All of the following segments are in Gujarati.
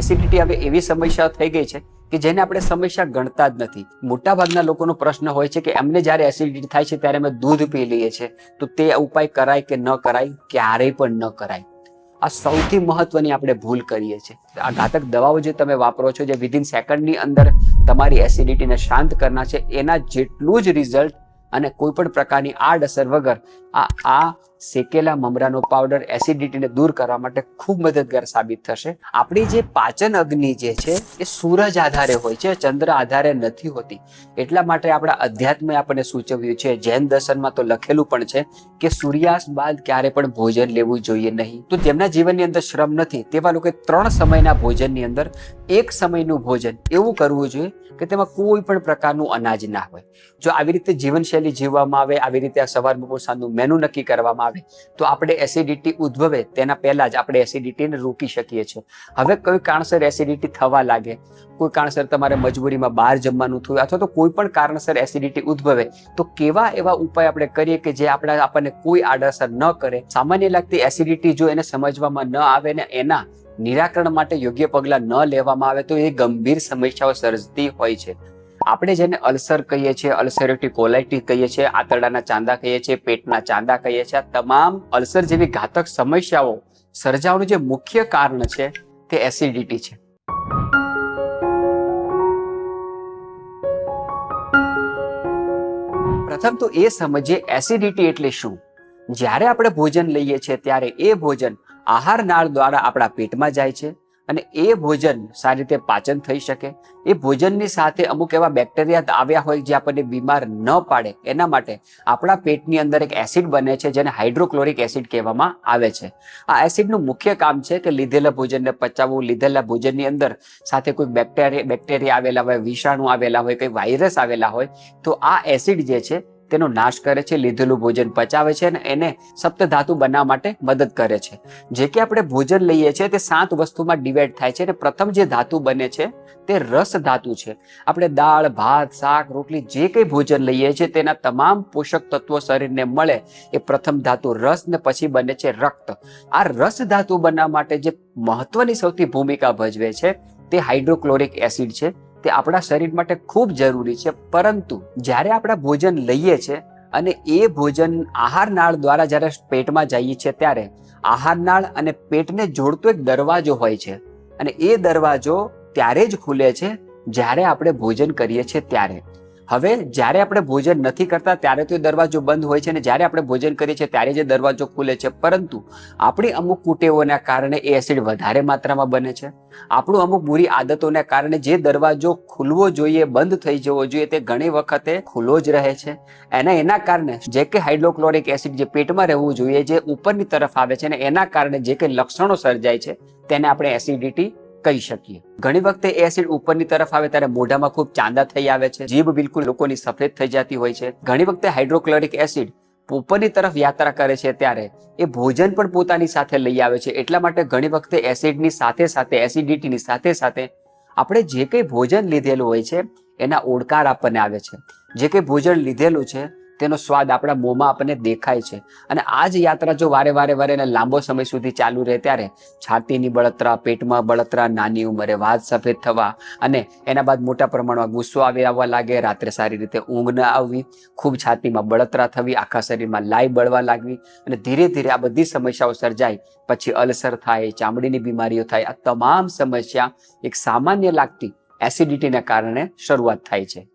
એસિડિટી હવે એવી સમસ્યા થઈ ગઈ છે કે જેને આપણે સમસ્યા ગણતા જ નથી. મોટા ભાગના લોકોનો પ્રશ્ન હોય છે કે એમને જ્યારે એસિડિટી થાય છે ત્યારે અમે દૂધ પી લઈએ છીએ. તો તે ઉપાય કરાય કે ન કરાય? ક્યારેય પણ ન કરાય. આ સૌથી મહત્વની આપણે ભૂલ કરીએ છીએ. આ ઘાતક દવાઓ જે તમે વાપરો છો જે વિધિન સેકન્ડની અંદર તમારી એસિડિટીને શાંત કરનાર છે, એના જેટલું જ રિઝલ્ટ અને કોઈ પણ પ્રકારની આડઅસર વગર આ આ શેકેલા મમરાનો પાવડર એસિડિટીને દૂર કરવા માટે ખૂબ મદદગાર સાબિત થશે. આપણી જે પાચન અગ્નિ જે છે, એ સૂરજ આધારે હોય છે, ચંદ્ર આધારે નથી હોતી. એટલા માટે આપણા અધ્યાત્મે આપણને સૂચવ્યું છે, જૈન દર્શનમાં તો લખેલું પણ છે કે સૂર્યાસ્ત બાદ ક્યારે પણ ભોજન લેવું જોઈએ નહીં. તો તેમના જીવનની અંદર શ્રમ નથી. તેવા લોકોએ ત્રણ સમયના ભોજનની અંદર એક સમયનું ભોજન એવું કરવું જોઈએ કે તેમાં કોઈ પણ પ્રકારનું અનાજ ના હોય. જો આવી રીતે જીવનશૈલી જીવવામાં આવે, આવી રીતે સવાર બપોર સાંજનું મેનુ નક્કી કરવામાં આવે, તો આપણે એસિડિટી ઉદ્ભવે તેના પહેલાં જ આપણે એસિડિટીને રોકી શકીએ છીએ. હવે કોઈ કારણસર એસિડિટી થવા લાગે, કોઈ કારણસર તમારે મજબૂરીમાં બહાર જમવાનું થયું અથવા તો કોઈ પણ કારણસર એસિડિટી ઉદ્ભવે, તો કેવા એવા ઉપાય આપણે કરીએ કે જે આપણા આપણને કોઈ આડઅસર ન કરે? સામાન્ય લાગતી એસિડિટી જો એને સમજવામાં ન આવે ને એના નિરાકરણ માટે યોગ્ય પગલાં ન લેવામાં આવે તો એ ગંભીર સમસ્યાઓ સર્જતી હોય છે. આપણે જેને અલ્સર કહીએ છીએ અલ્સરેટિવ કોલાઇટી કહીએ છીએ, આંતરડાના ચાંદા કહીએ છીએ, પેટના ચાંદા કહીએ છીએ, આ તમામ અલ્સર જેવી ઘાતક સમસ્યાઓ સર્જાવાનું જે મુખ્ય કારણ છે તે એસિડિટી છે. પ્રથમ તો એ સમજીએ એસિડિટી એટલે શું? જ્યારે આપણે ભોજન લઈએ છીએ, ત્યારે એ ભોજન આહાર નાળ દ્વારા આપણા પેટમાં જાય છે અને એ ભોજન સારી રીતે પાચન થઈ શકે. એ ભોજનની સાથે અમુક એવા બેક્ટેરિયા આવ્યા હોય જે આપણને બીમાર ન પાડે. એના માટે આપણા પેટની અંદર એક એસિડ બને છે જેને હાઇડ્રોક્લોરિક એસિડ કહેવામાં આવે છે. આ એસિડનું મુખ્ય કામ છે કે લીધેલા ભોજનને પચાવવું, લીધેલા ભોજનની અંદર સાથે કોઈ બેક્ટેરિયા બેક્ટેરિયા આવેલા હોય, વિષાણુ આવેલા હોય, કોઈ વાયરસ આવેલા હોય, તો આ એસિડ જે છે તેનો નાશ કરે છે, લીધેલું ભોજન પચાવે છે અને એને સપ્તધાતુ બનાવવા માટે મદદ કરે છે. જે કે આપણે ભોજન લઈએ છીએ, તે સાત વસ્તુમાં ડિવાઈડ થાય છે અને પ્રથમ જે ધાતુ બને છે, તે રસ ધાતુ છે. આપણે દાળ, ભાત, શાક, રોટલી જે કંઈ ભોજન લઈએ છીએ, તેના તમામ પોષક તત્વો શરીરને મળે, એ પ્રથમ ધાતુ રસ ને પછી બને છે રક્ત. આ રસ ધાતુ બનાવવા માટે જે મહત્વની સૌથી ભૂમિકા ભજવે છે, તે હાઇડ્રોક્લોરિક એસિડ છે. તે આપણા શરીર માટે ખૂબ જરૂરી છે. પરંતુ જ્યારે આપણે ભોજન લઈએ છીએ અને એ ભોજન આહાર નાળ દ્વારા જ્યારે પેટમાં જઈએ છીએ ત્યારે આહાર નાળ અને પેટને જોડતો એક દરવાજો હોય છે અને એ દરવાજો ત્યારે જ ખુલે છે જ્યારે આપણે ભોજન કરીએ છીએ ત્યારે. હવે જ્યારે આપણે ભોજન નથી કરતા, ત્યારે તો એ દરવાજો બંધ હોય છે અને જ્યારે આપણે ભોજન કરીએ છીએ, ત્યારે જે દરવાજો ખુલે છે. પરંતુ આપણી અમુક કુટેવોના કારણે એ એસિડ વધારે માત્રામાં બને છે. આપણું અમુક બુરી આદતોને કારણે જે દરવાજો ખુલવો જોઈએ, બંધ થઈ જવો જોઈએ, તે ઘણી વખતે ખુલ્લો જ રહે છે. એના એના કારણે જે કે હાઇડ્રોક્લોરિક એસિડ જે પેટમાં રહેવું જોઈએ, જે ઉપરની તરફ આવે છે અને એના કારણે જે કંઈ લક્ષણો સર્જાય છે, તેને આપણે એસિડિટી કહી શકીએ. ઘણી વખતે એસિડ ઉપરની તરફ આવે ત્યારે મોઢામાં ખૂબ ચાંદા થઈ આવે છે. જીભ બિલકુલ લોકોની સફેદ થઈ જતી હોય છે. ઘણી વખતે હાઇડ્રોક્લોરિક એસિડ ઉપરની તરફ યાત્રા કરે છે ત્યારે એ ભોજન પણ પોતાની સાથે લઈ આવે છે. એટલા માટે ઘણી વખતે એસિડની સાથે સાથે એસિડિટીની સાથે સાથે આપણે જે કંઈ ભોજન લીધેલું હોય છે, એના ઓડકાર આપણને આવે છે. જે કંઈ ભોજન લીધેલું છે તેનો સ્વાદ આપણા મોંમાં આપણને દેખાય છે. અને આ જ યાત્રા જો વારે વારે વારે અને લાંબો સમય સુધી ચાલુ રહે ત્યારે છાતીની બળતરા, પેટમાં બળતરા, નાની ઉંમરે વાત સફેદ થવા અને એના બાદ મોટા પ્રમાણમાં ગુસ્સો આવી આવવા લાગે, રાત્રે સારી રીતે ઊંઘ ન આવવી, ખૂબ છાતીમાં બળતરા થવી, આખા શરીરમાં લાઈ બળવા લાગવી અને ધીરે ધીરે આ બધી સમસ્યાઓ સર્જાય. પછી અલ્સર થાય, ચામડીની બીમારીઓ થાય, આ તમામ સમસ્યા એક સામાન્ય લાગતી એસિડિટીના કારણે શરૂઆત થાય છે.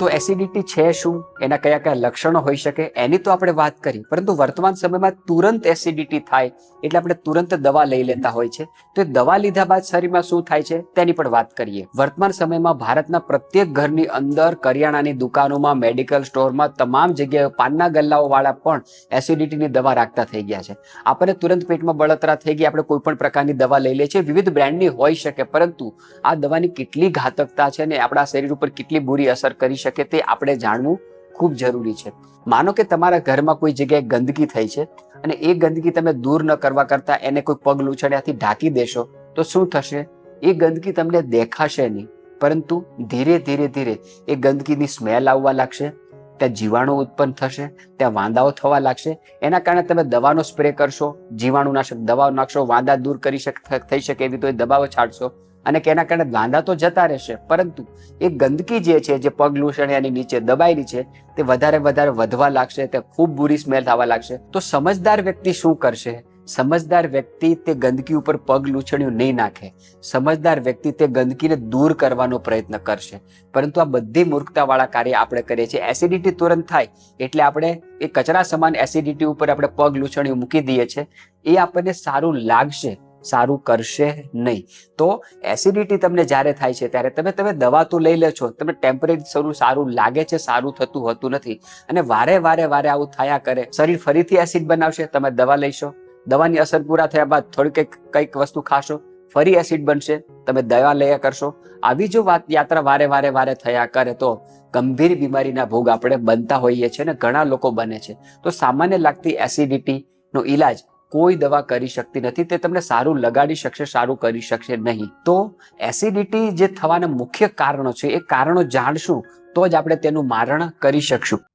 તો એસિડિટી છે શું? એના કયા કયા લક્ષણો હોઈ શકે? એની તો આપણે વાત કરી. પરંતુ વર્તમાન સમયમાં તુરંત એસિડિટી થાય, એટલે આપણે તુરંત દવા લઈ લેતા હોય છે. તો એ દવા લીધા બાદ શરીરમાં શું થાય છે? તેની પણ વાત કરીએ. વર્તમાન સમયમાં ભારતના પ્રત્યેક ઘરની અંદર, કરિયાણાની દુકાનોમાં મેડિકલ સ્ટોરમાં તમામ જગ્યાએ પાનના ગલ્લાઓ વાળા પણ એસિડિટીની દવા રાખતા થઈ ગયા છે. આપણને તુરંત પેટમાં બળતરા થઈ ગઈ, આપણે કોઈ પણ પ્રકારની દવા લઈ લઈએ છીએ. વિવિધ બ્રાન્ડની હોઈ શકે, પરંતુ આ દવાની કેટલી ઘાતકતા છે અને આપણા શરીર ઉપર કેટલી બુરી અસર કરી શકે? તે આપણે જાણવું ખૂબ જરૂરી છે. માનો કે તમારા ઘરમાં કોઈ જગ્યાએ ગંદકી થઈ છે અને એ ગંદકી તમે દૂર ન કરવા કરતા એને કોઈ પગ લૂછડ્યાથી ઢાંકી દેશો, તો શું થશે? એ ગંદકી તમને દેખાશે નહીં, પરંતુ ધીરે ધીરે ધીરે એ ગંદકીની સ્મેલ આવવા લાગશે, ત્યાં જીવાણુ ઉત્પન્ન થશે, ત્યાં વાંદાઓ થવા લાગશે, એના કારણે તમે દવાનો સ્પ્રે કરશો, જીવાણુનાશક દવાઓ નાખશો, વાંદા દૂર કરી શક, થઈ શકે એવી તો એ દવાઓ છાંટશો અને કેના કારણે ગાંડા તો જતા રહેશે. પરંતુ એ ગંદકી જે છે, જે પગ એની નીચે દબાયેલી છે, તે વધારે વધારે વધવા લાગશે, તે ખૂબ બુરી સ્મેલ થવા લાગશે. તો સમજદાર વ્યક્તિ શું કરશે? સમજદાર વ્યક્તિ તે ગંદકી ઉપર પગ લૂછણ્યું નહીં નાખે. સમજદાર વ્યક્તિ તે ગંદકીને દૂર કરવાનો પ્રયત્ન કરશે. પરંતુ આ બધી મૂર્ખતાવાળા કાર્ય આપણે કરીએ છીએ. એસિડિટી તુરંત થાય એટલે આપણે એ કચરા સમાન એસિડિટી ઉપર આપણે પગ લૂછણ્યું મૂકી દઈએ છીએ. એ આપણને સારું લાગશે. સારું કરશે નહીં. તો એસિડિટી તમને જ્યારે થાય છે, ત્યારે તમે તમે દવા તો લઈ લે છો, તમે ટેમ્પરેચર શરૂ સારું લાગે છે, સારું થતું હોતું નથી. અને વારે વારે વારે આવું થયા કરે. શરીર ફરીથી એસિડ બનાવશે, તમે દવા લઈશો. દવાની અસર પૂરા થયા બાદ થોડી કંઈક વસ્તુ ખાશો, ફરી એસિડ બનશે, તમે દવા લયા કરશો. આવી જો વાત યાત્રા વારે વારે વારે થયા કરે તો ગંભીર બીમારીના ભોગ આપણે બનતા હોઈએ છીએ ને ઘણા લોકો બને છે. તો સામાન્ય લાગતી એસિડિટીનો ઈલાજ કોઈ દવા કરી શકતી નથી, તે તમને સારું લગાડી શકશે, સારું કરી શકશે નહીં. તો એસિડિટી જે થવાના મુખ્ય કારણો છે, એ કારણો જાણશું, તો જ આપણે તેનું મારણ કરી શકશું.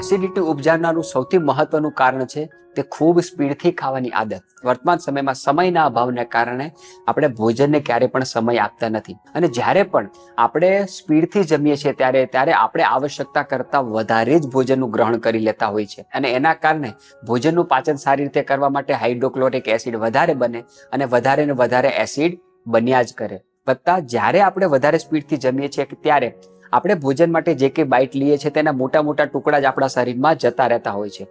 એસિડિટી ઉપજાવનારું સૌથી મહત્વનું કારણ છે તે ખૂબ સ્પીડથી ખાવાની આદત. વર્તમાન સમયમાં સમયના અભાવને કારણે આપણે ભોજનને ક્યારે પણ સમય આપતા નથી. અને જ્યારે પણ આપણે સ્પીડથી જમીએ છીએ ત્યારે ત્યારે આપણે આવશ્યકતા કરતાં વધારે જ ભોજનનું ગ્રહણ કરી લેતા હોય છે. અને એના કારણે ભોજનનું પાચન સારી રીતે કરવા માટે હાઇડ્રોક્લોરિક એસિડ વધારે બને અને વધારે ને વધારે એસિડ બન્યા જ કરે. વત્તા જ્યારે આપણે વધારે સ્પીડથી જમીએ છીએ ત્યારે આપણે ભોજન માટે જે કંઈ બાઇટ લઈએ છીએ, તેના મોટા મોટા ટુકડા જ આપણા શરીરમાં જતા રહેતા હોય છે.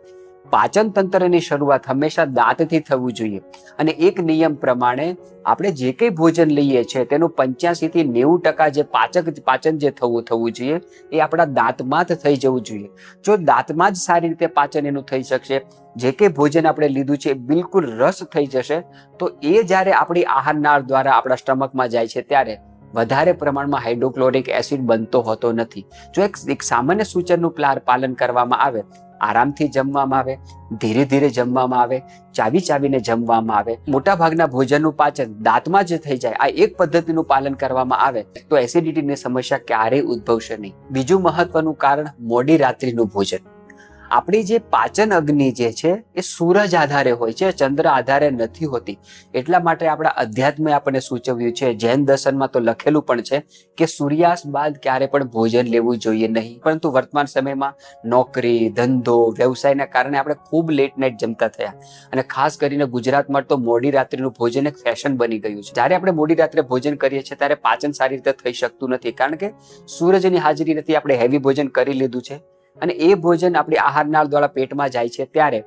પાચન તંત્રની શરૂઆત હંમેશા દાંતથી થવું જોઈએ. અને એક નિયમ પ્રમાણે આપણે જે કંઈ ભોજન લઈએ છીએ, તેનું પંચ્યાસી થી નેવું ટકા જે પાચક પાચન જે થવું થવું જોઈએ, એ આપણા દાંતમાં જ થઈ જવું જોઈએ. જો દાંતમાં જ સારી રીતે પાચન એનું થઈ શકશે, જે કંઈ ભોજન આપણે લીધું છે એ બિલકુલ રસ થઈ જશે, તો એ જ્યારે આપણી આહાર નાળ દ્વારા આપણા સ્ટમકમાં જાય છે, ત્યારે વધારે પ્રમાણમાં હાઇડ્રોક્લોરિક એસિડ બનતો હોતો નથી. જો એક સામાન્ય સૂચનનું પ્લાર પાલન કરવામાં આવે, આરામથી જમવામાં આવે, ધીરે ધીરે જમવામાં આવે, ચાવી ચાવીને જમવામાં આવે મોટા ભાગના ભોજનનું પાચન દાંતમાં જ થઈ જાય, આ એક પદ્ધતિનું પાલન કરવામાં આવે, તો એસિડિટીની સમસ્યા ક્યારેય ઉદ્ભવશે નહીં. બીજું મહત્વનું કારણ મોડી રાત્રિનું ભોજન. આપણી જે પાચન અગ્નિ જે છે, એ સૂરજ આધારે હોય છે, ચંદ્ર આધારે નથી હોતી. એટલા માટે આપણા અધ્યાત્મે આપણને સૂચવ્યું છે, જૈન દર્શનમાં તો લખેલું પણ છે કે સૂર્યાસ્ત બાદ ક્યારે પણ ભોજન લેવું જોઈએ નહીં. પરંતુ વર્તમાન સમયમાં નોકરી, ધંધો, વ્યવસાયના કારણે આપણે ખૂબ લેટ નાઇટ જમતા થયા. અને ખાસ કરીને ગુજરાતમાં તો મોડી રાત્રિનું ભોજન એક ફેશન બની ગયું છે. જ્યારે આપણે મોડી રાત્રે ભોજન કરીએ છીએ, ત્યારે પાચન સારી રીતે થઈ શકતું નથી. કારણ કે સૂરજની હાજરી નથી, આપણે હેવી ભોજન કરી લીધું છે. અને એ ભોજન આપણી આહારનાળ દ્વારા પેટમાં જાય છે ત્યારે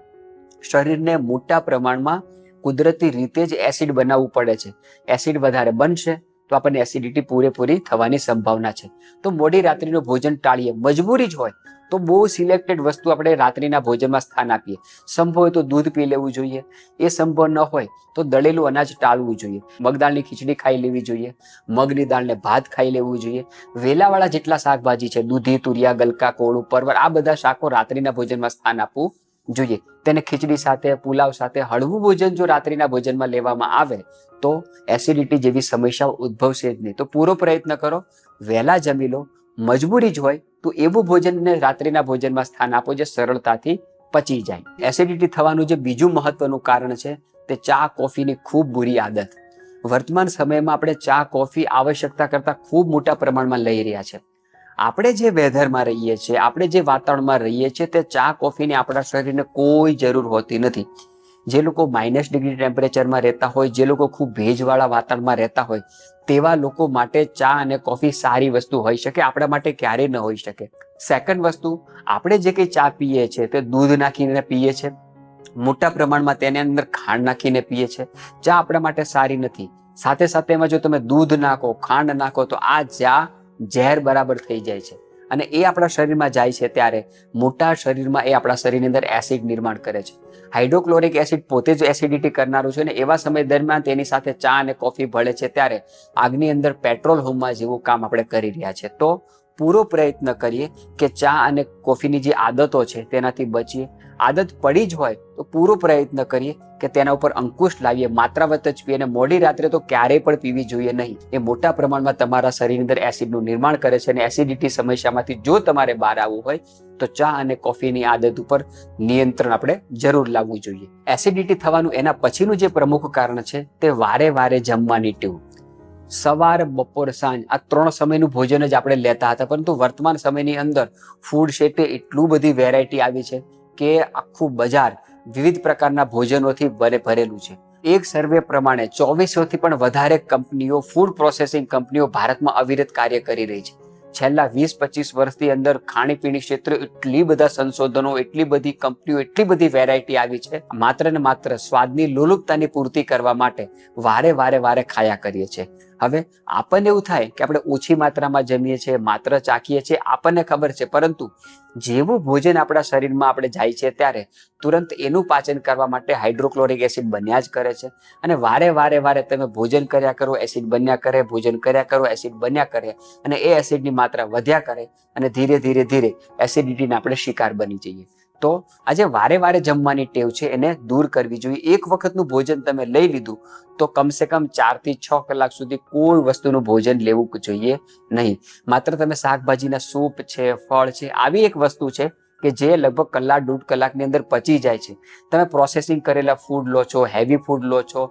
શરીરને મોટા પ્રમાણમાં કુદરતી રીતે જ એસિડ બનાવવું પડે છે. એસિડ વધારે બનશે તો આપણને એસિડિટી પૂરેપૂરી થવાની સંભાવના છે. તો મોડી રાત્રિનું ભોજન ટાળીએ. મજબૂરી જ હોય તો બહુ સિલેક્ટેડ વસ્તુ આપણે રાત્રિના ભોજનમાં સ્થાન આપીએ. સંભવ હોય તો દૂધ પી લેવું જોઈએ. એ સંભવ ન હોય તો દળેલું અનાજ ટાળવું જોઈએ. મગદાળની ખીચડી ખાઈ લેવી જોઈએ. મગની દાળને ભાત ખાઈ લેવું જોઈએ. વેલાવાળા જેટલા શાકભાજી છે, દૂધી, તુરિયા, ગલકા, કોળું પરવર આ બધા શાકો રાત્રિના ભોજનમાં સ્થાન આપવું જોઈએ. તેને ખીચડી સાથે, પુલાવ સાથે, હળવું ભોજન જો રાત્રિના ભોજનમાં લેવામાં આવે, તો એસિડિટી જેવી સમસ્યાઓ ઉદ્ભવશે જ નહીં. તો પૂરો પ્રયત્ન કરો. વહેલા જમી લો. મજબૂરી જ હોય, તો એવું ભોજનને રાત્રિના ભોજનમાં સ્થાન આપો જે સરળતાથી પચી જાય. એસિડિટી થવાનું જે બીજું મહત્વનું કારણ છે, તે ચા કોફીની ખૂબ બુરી આદત. વર્તમાન સમયમાં આપણે ચા, કોફી આવશ્યકતા કરતાં ખૂબ મોટા પ્રમાણમાં લઈ રહ્યા છે. આપણે જે વેધરમાં રહીએ છીએ, આપણે જે વાતાવરણમાં રહીએ છીએ, તે ચા, કોફીની આપણા શરીરને કોઈ જરૂર હોતી નથી. જે લોકો માઇનસ ડિગ્રી ટેમ્પરેચરમાં રહેતા હોય, જે લોકો ખૂબ ભેજવાળા વાતાવરણમાં રહેતા હોય, તેવા લોકો માટે ચા અને કોફી સારી વસ્તુ હોઈ શકે, આપણા માટે ક્યારેય ન હોઈ શકે. સેકન્ડ વસ્તુ, આપણે જે કંઈ ચા પીએ છીએ, તે દૂધ નાખીને પીએ છીએ. મોટા પ્રમાણમાં તેની અંદર ખાંડ નાખીને પીએ છીએ. ચા આપણા માટે સારી નથી. સાથે સાથે એમાં જો તમે દૂધ નાખો, ખાંડ નાખો, તો આ ચા ઝેર બરાબર થઈ જાય છે. અને એ આપણા શરીરમાં જાય છે ત્યારે મોટા શરીરમાં એ આપણા શરીરની અંદર એસિડ નિર્માણ કરે છે. હાઇડ્રોક્લોરિક એસિડ પોતે જ એસિડિટી કરનારું છે ને એવા સમય દરમિયાન તેની સાથે ચા અને કોફી ભળે છે ત્યારે આગની અંદર પેટ્રોલ હોમમાં જેવું કામ આપણે કરી રહ્યા છે. તો પૂરો પ્રયત્ન કરીએ કે ચા અને કોફીની જે આદતો છે તેનાથી બચીએ. આદત પડી જ હોય તો પૂરો પ્રયત્ન કરીએ કે તેના ઉપર અંકુશ લાવીએ. માત્રાવત જ પીએ અને મોડી રાત્રે તો ક્યારેય પણ પીવી જોઈએ નહીં. એ મોટા પ્રમાણમાં તમારા શરીરની અંદર એસિડનું નિર્માણ કરે છે અને એસિડિટી સમસ્યામાંથી જો તમારે બહાર આવવું હોય તો ચા અને કોફીની આદત ઉપર નિયંત્રણ આપણે જરૂર લાવવું જોઈએ. એસિડિટી થવાનું એના પછીનું જે પ્રમુખ કારણ છે તે વારે વારે જમવાની ટેવ સવાર, બપોર, સાંજ. આ ત્રણ સમયનું ભોજન જ આપણે લેતા હતા. પરંતુ વર્તમાન સમયની અંદર ફૂડ શેટે એટલું બધી વેરાયટી આવી છે કે આખું બજાર વિવિધ પ્રકારના ભોજનોથી ભરે ભરેલું છે. એક સર્વે પ્રમાણે ચોવીસોથી પણ વધારે કંપનીઓ ફૂડ પ્રોસેસિંગ કંપનીઓ ભારતમાં અવિરત કાર્ય કરી રહી છે. છેલ્લા વીસ પચીસ વર્ષની અંદર ખાણીપીણી ક્ષેત્રે એટલી બધા સંશોધનો, એટલી બધી કંપનીઓ, એટલી બધી વેરાયટી આવી છે. માત્ર ને માત્ર સ્વાદની લોલુપતાની પૂર્તિ કરવા માટે વારે વારે વારે ખાયા કરીએ છીએ. હવે આપણને એવું થાય કે આપણે ઓછી માત્રામાં જમીએ છીએ, માત્ર ચાખીએ છીએ, આપણને ખબર છે. પરંતુ જેવું ભોજન આપણા શરીરમાં આપણે જાય છે ત્યારે તુરંત એનું પાચન કરવા માટે હાઇડ્રોક્લોરિક એસિડ બન્યા જ કરે છે. અને વારે વારે વારે તમે ભોજન કર્યા કરો, એસિડ બન્યા કરે, ભોજન કર્યા કરો, એસિડ બન્યા કરે અને એ એસિડની માત્રા વધ્યા કરે અને ધીરે ધીરે ધીરે એસિડિટીના આપણે શિકાર બની જઈએ. તો આજે વારે વારે જમવાની ટેવ છે, એને દૂર કરવી જોઈએ. એક વખતનું ભોજન તમે લઈ લીધું, તો કમસે કમ ચારથી છ કલાક સુધી કોઈ વસ્તુનું ભોજન લેવું જોઈએ નહીં. માત્ર તમે શાકભાજીના સૂપ છે, ફળ છે, આવી એક વસ્તુ છે કે જે લગભગ કલાક દોઢ કલાકની અંદર પચી જાય છે. તમે પ્રોસેસિંગ કરેલા ફૂડ લો છો હેવી ફૂડ લો છો,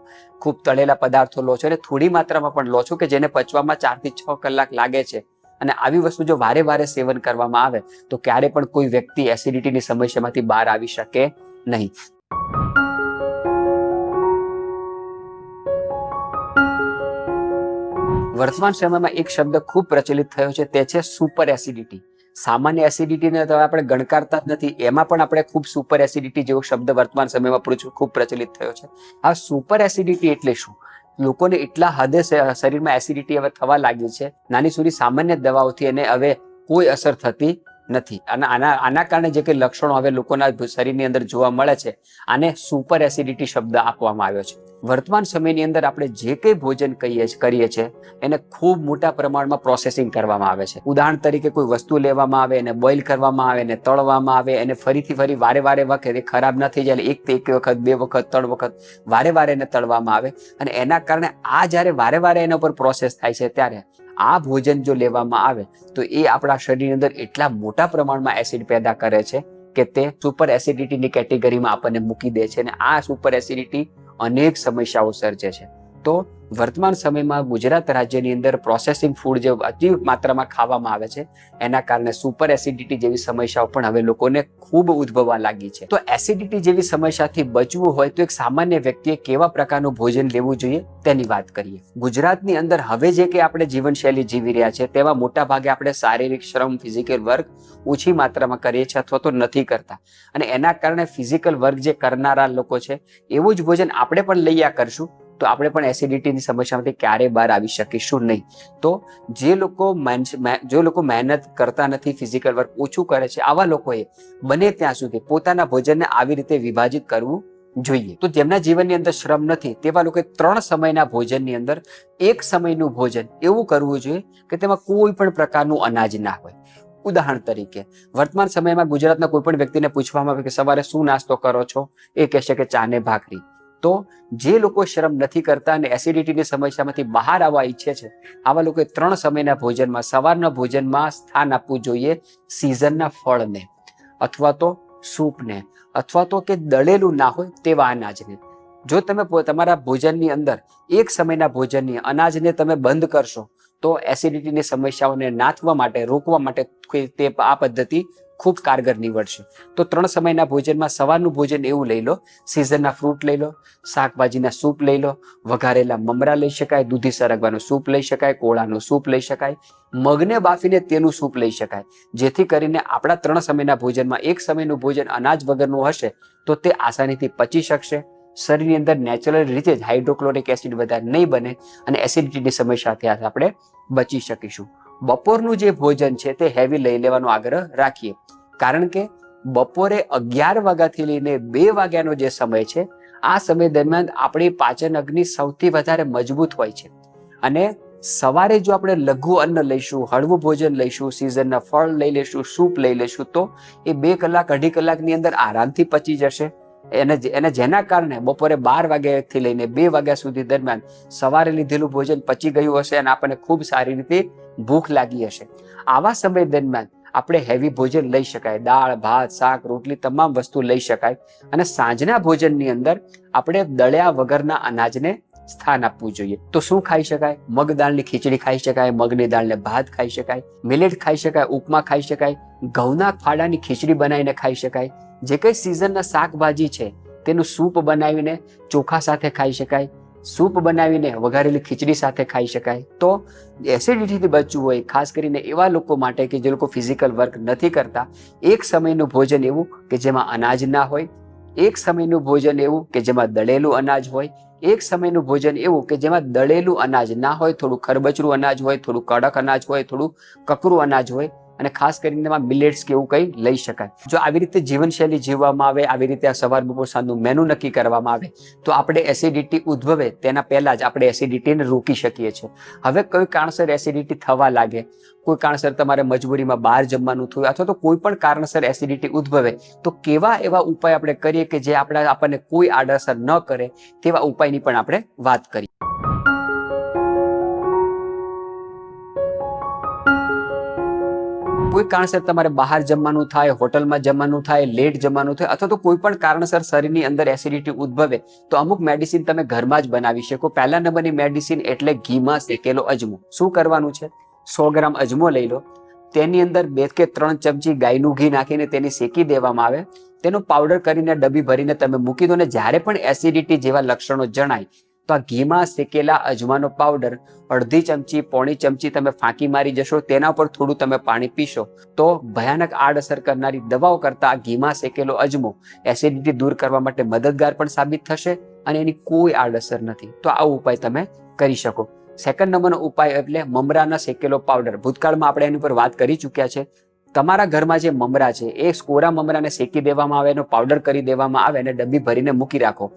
ખૂબ તળેલા પદાર્થો લો છો, અને થોડી માત્રામાં પણ લો છો કે જેને પચવામાં ચારથી છ કલાક લાગે છે. અને આવી વસ્તુ જો વારે વારે સેવન કરવામાં આવે, તો ક્યારે પણ કોઈ વ્યક્તિ એસિડિટીની સમસ્યામાંથી બહાર આવી શકે નહીં. વર્તમાન સમયમાં એક શબ્દ ખૂબ પ્રચલિત થયો છે, તે છે સુપર એસિડિટી સામાન્ય એસિડિટીને તો આપણે ગણકારતા જ નથી, એમાં પણ આપણે ખૂબ સુપર એસિડિટી જેવો શબ્દ વર્તમાન સમયમાં ખૂબ પ્રચલિત થયો છે. આ સુપર એસિડિટી એટલે શું? લોકોને એટલા હદે શરીરમાં એસિડિટી હવે થવા લાગી છે. નાની સુધી સામાન્ય દવાઓથી એને હવે કોઈ અસર થતી નથી. અને આના આના કારણે જે કંઈ લક્ષણો હવે લોકોના શરીરની અંદર જોવા મળે છે, આને સુપર એસિડિટી શબ્દ આપવામાં આવ્યો છે. વર્તમાન સમયની અંદર આપણે જે કંઈ ભોજન કહીએ કરીએ છીએ એને ખૂબ મોટા પ્રમાણમાં પ્રોસેસિંગ કરવામાં આવે છે. ઉદાહરણ તરીકે કોઈ વસ્તુ લેવામાં આવે, એને બોઇલ કરવામાં આવે, એને તળવામાં આવે, એને ફરીથી ફરી વારે વારે વખત, એ ખરાબ ન થઈ જાય એક એક વખત, બે વખત, ત્રણ વખત, વારે વારે એને તળવામાં આવે. અને એના કારણે આ જ્યારે વારે વારે એના ઉપર પ્રોસેસ થાય છે, ત્યારે આ ભોજન જો લેવામાં આવે, તો એ આપણા શરીરની અંદર એટલા મોટા પ્રમાણમાં એસિડ પેદા કરે છે કે તે સુપર એસિડિટીની કેટેગરીમાં આપણને મૂકી દે છે. અને આ સુપર એસિડિટી અનેક સમસ્યાઓ સર્જે છે. તો વર્તમાન સમયમાં ગુજરાત રાજ્યની અંદર પ્રોસેસિંગ ફૂડ જે અતિ માત્રામાં ખાવામાં આવે છે, એના કારણે સુપર એસિડિટી જેવી સમસ્યાઓ પણ હવે લોકોને ખૂબ ઉદ્ભવવા લાગી છે. તો એસિડિટી જેવી સમસ્યાથી બચવું હોય તો એક સામાન્ય વ્યક્તિએ કેવા પ્રકારનું ભોજન લેવું જોઈએ તેની વાત કરીએ. ગુજરાતની અંદર હવે જે કે આપણે જીવનશૈલી જીવી રહ્યા છે તેમાં મોટા ભાગે આપણે શારીરિક શ્રમ ફિઝિકલ વર્ક ઓછી માત્રામાં કરીએ છીએ અથવા તો નથી કરતા. અને એના કારણે ફિઝિકલ વર્ક જે કરનારા લોકો છે, એવું જ ભોજન આપણે પણ લઈયા કરશું તો આપણે પણ એસિડિટીની સમસ્યામાંથી ક્યારે બહાર આવી શકીશું નહીં. તો જે લોકો જે લોકો મહેનત કરતા નથી ફિઝિકલ વર્ક ઓછું કરે છે, આવા લોકોએ બને ત્યાં સુધી પોતાના ભોજનને આવી રીતે વિભાજિત કરવું જોઈએ. તો જેમના જીવનની અંદર શ્રમ નથી, તેવા લોકોએ ત્રણ સમયના ભોજનની અંદર એક સમયનું ભોજન એવું કરવું જોઈએ કે તેમાં કોઈ પણ પ્રકારનું અનાજ ના હોય. ઉદાહરણ તરીકે, વર્તમાન સમયમાં ગુજરાતના કોઈ પણ વ્યક્તિને પૂછવામાં આવે કે સવારે શું નાસ્તો કરો છો? એ કહેશે કે ચા ને ભાખરી. તો જે લોકો શ્રમ નથી કરતા અને એસિડિટીની સમસ્યામાંથી બહાર આવવા ઈચ્છે છે, આવા લોકોએ ત્રણ સમયના ભોજનમાં, સવારના ભોજનમાં સ્થાન આપવું જોઈએ સિઝનના ફળને અથવા તો સૂપને અથવા તો કે દળેલું ના હોય તેવા અનાજને. જો તમે તમારા ભોજનની અંદર એક સમયના ભોજનની અનાજને તમે બંધ કરશો, તો એસિડિટીની સમસ્યાઓને નાથવા માટે, રોકવા માટે તે આ પદ્ધતિ ખૂબ કારગર નીવડશે. તો ત્રણ સમયના ભોજનમાં સવારનું ભોજન એવું લઈ લો સિઝનના ફ્રૂટ લઈ લો, શાકભાજીના સૂપ લઈ લો, વઘારેલા મમરા લઈ શકાય, દૂધી સરગવાનું સૂપ લઈ શકાય, કોળાનું સૂપ લઈ શકાય, મગને બાફીને તેનું સૂપ લઈ શકાય. જેથી કરીને આપણા ત્રણ સમયના ભોજનમાં એક સમયનું ભોજન અનાજ વગરનું હશે, તો તે આસાનીથી પચી શકશે. શરીરની અંદર નેચરલ રીતે જ હાઇડ્રોક્લોરિક એસિડ વધારે નહીં બને અને એસિડિટીની સમસ્યાથી આપણે બચી શકીશું. બપોરનું જે ભોજન છે તે હેવી લઈ લેવાનો આગ્રહ રાખીએ. કારણ કે બપોરે અગિયાર વાગ્યાથી લઈને બે વાગ્યાનો જે સમય છે, આ સમય દરમિયાન આપણી પાચન અગ્નિ સૌથી વધારે મજબૂત હોય છે. અને સવારે જો આપણે લઘુ અન્ન લઈશું, હળવું ભોજન લઈશું સિઝનના ફળ લઈ લઈશું સૂપ લઈ લઈશું તો એ બે કલાક, અઢી કલાકની અંદર આરામથી પચી જશે. એને એને જેના કારણે બપોરે બાર વાગ્યાથી લઈને બે વાગ્યા સુધી દરમિયાન સવારે લીધેલું ભોજન પચી ગયું હશે અને આપણને ખૂબ સારી રીતે ભૂખ લાગી હશે. આવા સમય દરમિયાન આપણે હેવી ભોજન લઈ શકાય. દાળ, ભાત, શાક, રોટલી તમામ વસ્તુ લઈ શકાય અને સાંજના ભોજનની અંદર આપણે દળ્યા વગરના અનાજને સ્થાન આપવું જોઈએ. તો શું ખાઈ શકાય? મગ દાળની ખીચડી ખાઈ શકાય, મગની દાળને ભાત ખાઈ શકાય મિલેટ ખાઈ શકાય, ઉપમા ખાઈ શકાય, ઘઉંના ફાડાની ખીચડી બનાવીને ખાઈ શકાય. જે કઈ સિઝનના શાકભાજી છે, તેનું સૂપ બનાવીને ચોખા સાથે ખાઈ શકાય સૂપ બનાવીને વઘારેલી ખીચડી સાથે ખાઈ શકાય. તો એસિડિટીથી બચવું હોય, ખાસ કરીને એવા લોકો માટે કે જે લોકો ફિઝિકલ વર્ક નથી કરતા, એક સમયનું ભોજન એવું કે જેમાં અનાજ ના હોય, એક સમયનું ભોજન એવું કે જેમાં દળેલું અનાજ હોય, એક સમયનું ભોજન એવું કે જેમાં દળેલું અનાજ ના હોય, થોડું ખરબચરું અનાજ હોય, થોડું કડક અનાજ હોય, થોડું કકરું અનાજ હોય અને ખાસ કરીને એમાં મિલેટ્સ કે એવું કંઈ લઈ શકાય. જો આવી રીતે જીવનશૈલી જીવવામાં આવે, આવી રીતે આ સવાર બપોર સાંજનું મેનુ નક્કી કરવામાં આવે, તો આપણે એસિડિટી ઉદ્ભવે તેના પહેલાં જ આપણે એસિડિટીને રોકી શકીએ છીએ. હવે કોઈ કારણસર એસિડિટી થવા લાગે, કોઈ કારણસર તમારે મજબૂરીમાં બહાર જમવાનું થયું અથવા તો કોઈ પણ કારણસર એસિડિટી ઉદ્ભવે, તો કેવા એવા ઉપાય આપણે કરીએ કે જે આપણા આપણને કોઈ આડઅસર ન કરે તેવા ઉપાયની પણ આપણે વાત કરીએ કોઈ કારણસર તમારે બહાર જમવાનું થાય, હોટલમાં જમવાનું થાય લેટ જમવાનું થાય અથવા તો કોઈ પણ કારણસર શરીરની અંદર એસિડિટી ઉદ્ભવે, તો અમુક મેડિસિન તમે ઘરમાં જ બનાવી શકો. પહેલા નંબરની મેડિસિન એટલે ઘીમાં શેકેલો અજમો. શું કરવાનું છે? સો ગ્રામ અજમો લઈ લો. તેની અંદર બે કે ત્રણ ચમચી ગાયનું ઘી નાખીને તેની શેકી દેવામાં આવે. તેનો પાવડર કરીને ડબ્બી ભરીને તમે મૂકી દો ને જ્યારે પણ એસિડિટી જેવા લક્ષણો જણાય તો આ ઘીમાં શેકેલા અજમાનો પાવડર અડધી ચમચી પોણી ચમચી તમે ફાંકી મારી જશો, તેના ઉપર થોડું તમે પાણી પીશો. તો ભયાનક આડઅસર કરનારી દવાઓ કરતાં આ ઘીમાં શેકેલો અજમો એસિડિટી દૂર કરવા માટે મદદગાર પણ સાબિત થશે અને એની કોઈ આડઅસર નથી. તો આ ઉપાય તમે કરી શકો. સેકન્ડ નંબરનો ઉપાય એટલે મમરાના શેકેલો પાવડર ભૂતકાળમાં આપણે એની ઉપર વાત કરી ચૂક્યા છે. તમારા ઘરમાં જે મમરા છે, એ કોરા મમરાને શેકી દેવામાં આવે, એનો પાવડર કરી દેવામાં આવે અને ડબ્બી ભરીને મૂકી રાખો.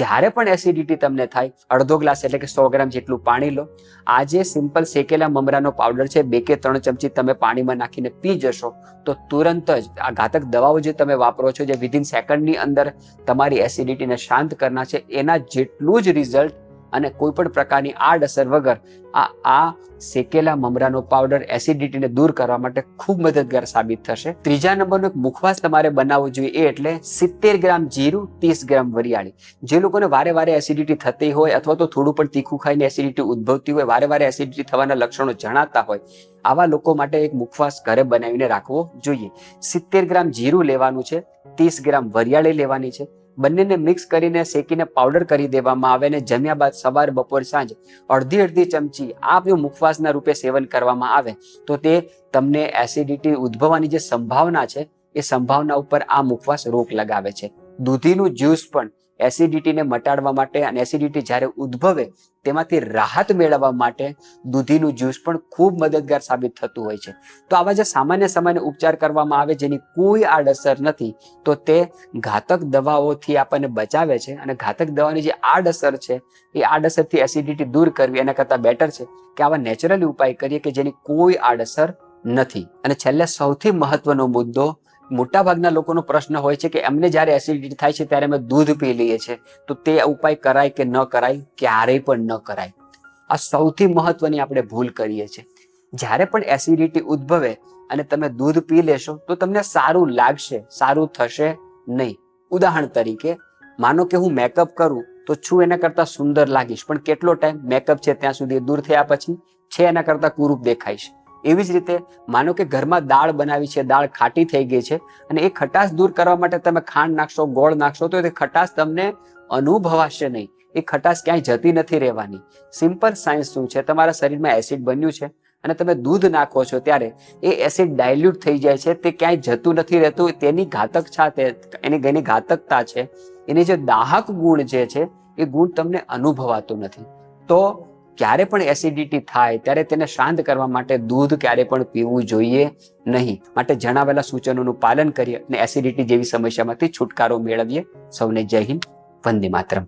જ્યારે પણ એસિડિટી તમને થાય, અડધો ગ્લાસ એટલે કે સો ગ્રામ જેટલું પાણી લો. આ જે સિમ્પલ શેકેલા મમરાનો પાવડર છે, બે કે ત્રણ ચમચી તમે પાણીમાં નાખીને પી જશો, તો તુરંત જ આ ઘાતક દવાઓ જે તમે વાપરો છો, જે વિધિન સેકન્ડની અંદર તમારી એસિડિટીને શાંત કરનાર છે, એના જેટલું જ રિઝલ્ટ અને કોઈ પણ પ્રકારની આડઅસર વગર આ આ શેકેલા મમરાનો પાવડર એસિડિટીને દૂર કરવા માટે ખૂબ મદદગાર સાબિત થશે. ત્રીજા નંબરનો એક મુખવાસ તમારે બનાવવો જોઈએ એટલે સિત્તેર ગ્રામ જીરું, ત્રીસ ગ્રામ વરિયાળી. જે લોકોને વારે વારે એસિડિટી થતી હોય અથવા તો થોડું પણ તીખું ખાઈને એસિડિટી ઉદ્ભવતી હોય, વારે વારે એસિડિટી થવાના લક્ષણો જણાતા હોય, આવા લોકો માટે એક મુખવાસ ઘરે બનાવીને રાખવો જોઈએ. સિત્તેર ગ્રામ જીરું લેવાનું છે, ત્રીસ ગ્રામ વરિયાળી લેવાની છે બંનેને મિક્સ કરીને શેકીને પાવડર કરી દેવામાં આવે અને જમ્યા બાદ સવાર, બપોર, સાંજ અડધી અડધી ચમચી આ જો મુખવાસના રૂપે સેવન કરવામાં આવે. તો તે તમને એસિડિટી ઉદ્ભવવાની જે સંભાવના છે, એ સંભાવના ઉપર આ મુખવાસ રોક લગાવે છે. દૂધીનું જ્યુસ પણ એસિડિટીને મટાડવા માટે અને એસિડિટી જ્યારે ઉદ્ભવે, તેમાંથી રાહત મેળવવા માટે દૂધીનું જ્યુસ પણ ખૂબ મદદગાર સાબિત થતું હોય છે. તો આવા જે સામાન્ય સામાન્ય ઉપચાર કરવામાં આવે જેની કોઈ આડઅસર નથી, તો તે ઘાતક દવાઓથી આપણને બચાવે છે અને ઘાતક દવાની જે આડઅસર છે, એ આડઅસરથી એસિડિટી દૂર કરવી એના કરતાં બેટર છે કે આવા નેચરલી ઉપાય કરીએ કે જેની કોઈ આડઅસર નથી. અને છેલ્લે સૌથી મહત્વનો મુદ્દો મોટાભાગના લોકોનો પ્રશ્ન હોય છે કે એમને જ્યારે એસિડિટી થાય છે ત્યારે અમે દૂધ પી લઈએ છીએ. તો તે ઉપાય કરાય કે ન કરાય? ક્યારેય પણ ન કરાય. આ સૌથી મહત્વની આપણે ભૂલ કરીએ છીએ. જ્યારે પણ એસિડિટી ઉદ્ભવે અને તમે દૂધ પી લેશો, તો તમને સારું લાગશે, સારું થશે નહીં. ઉદાહરણ તરીકે, માનો કે હું મેકઅપ કરું, તો છું એના કરતાં સુંદર લાગીશ, પણ કેટલો ટાઈમ મેકઅપ છે ત્યાં સુધી દૂર થયા પછી? છે એના કરતાં કુરૂપ દેખાઈશ એવી જ રીતે માનો કે ઘરમાં દાળ બનાવી છે, દાળ ખાટી થઈ ગઈ છે અને એ ખટાશ દૂર કરવા માટે તમે ખાંડ નાખશો, ગોળ નાખશો, તો એ ખટાશ તમને અનુભવાશે નહીં. એ ખટાશ ક્યાંય જતી નથી રહેવાની. સિમ્પલ સાયન્સ શું છે? તમારા શરીરમાં એસિડ બન્યું છે અને તમે દૂધ નાખો છો ત્યારે એ એસિડ ડાયલ્યુટ થઈ જાય છે, તે ક્યાંય જતું નથી રહેતું, તેની ઘાતક છા એની એની ઘાતકતા છે. એની જે દાહક ગુણ જે છે, એ ગુણ તમને અનુભવાતો નથી. તો ક્યારે પણ એસિડિટી થાય, ત્યારે તેને શાંત કરવા માટે દૂધ ક્યારે પણ પીવું જોઈએ નહીં. માટે જણાવેલા સૂચનોનું પાલન કરીએ અને એસિડિટી જેવી સમસ્યામાંથી છુટકારો મેળવીએ. સૌને જય હિન્દ. વંદે માતરમ.